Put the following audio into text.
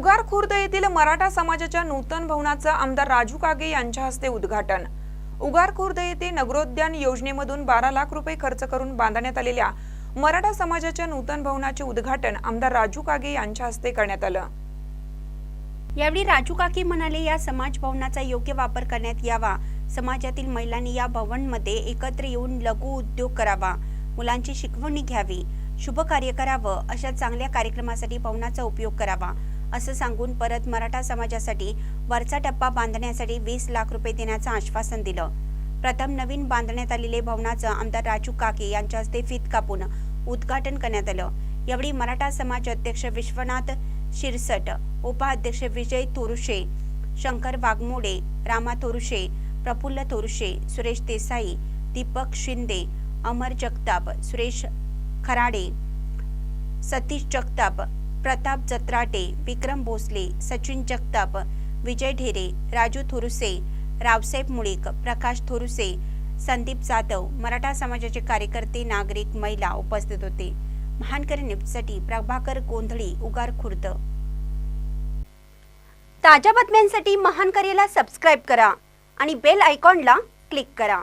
उगार खुर्द येथील मराठा समाजाच्या नूतन भवनाचं आमदार राजू कागे यांच्या हस्ते उद्घाटन. उगार खुर्द येथे नगरोद्यान योजनेमधून बारा लाख रुपये खर्च करून बांधण्यात आलेल्या मराठा समाजाच्या नूतन भवनाचे उद्घाटन आमदार राजू कागे यांच्या हस्ते करण्यात आलं. यावेळी राजू काकी म्हणाले या समाज भवनाचा योग्य वापर करण्यात यावा. समाजातील महिलांनी या भवनमध्ये एकत्र येऊन लघु उद्योग करावा. मुलांची शिकवणी घ्यावी. शुभ कार्य करावं. अशा चांगल्या कार्यक्रमासाठी भवनाचा उपयोग करावा. असं सांगून परत मराठा समाजासाठी वरचा टप्पा बांधण्यासाठी वीस लाख रुपये देण्याचं आश्वासन दिलं. प्रथम नवीन बांधण्यात आलेले भवनाचं आमदार राजू काके यांच्या हस्ते फीत कापून उद्घाटन करण्यात आलं. यावेळी मराठा समाज अध्यक्ष विश्वनाथ शिरसट उपाध्यक्ष विजय तोरुशे शंकर वाघमोडे रामा तोरुशे प्रफुल्ल तोरुशे सुरेश देसाई दीपक शिंदे अमर जगताप सुरेश खराडे सतीश जगताप प्रताप जत्राटे विक्रम भोसले सचिन जगताप विजय ढेरे राजू थोरुसे रावसाहेब मुळीक प्रकाश थोरुसे संदीप जाधव मराठा समाजाचे कार्यकर्ते नागरिक महिला उपस्थित होते. महानकरी न्यूजसाठी प्रभाकर गोंधळी उगार खुर्द. ताज्या बातम्यांसाठी महानकरीला सबस्क्राईब करा आणि बेल आयकॉनला क्लिक करा.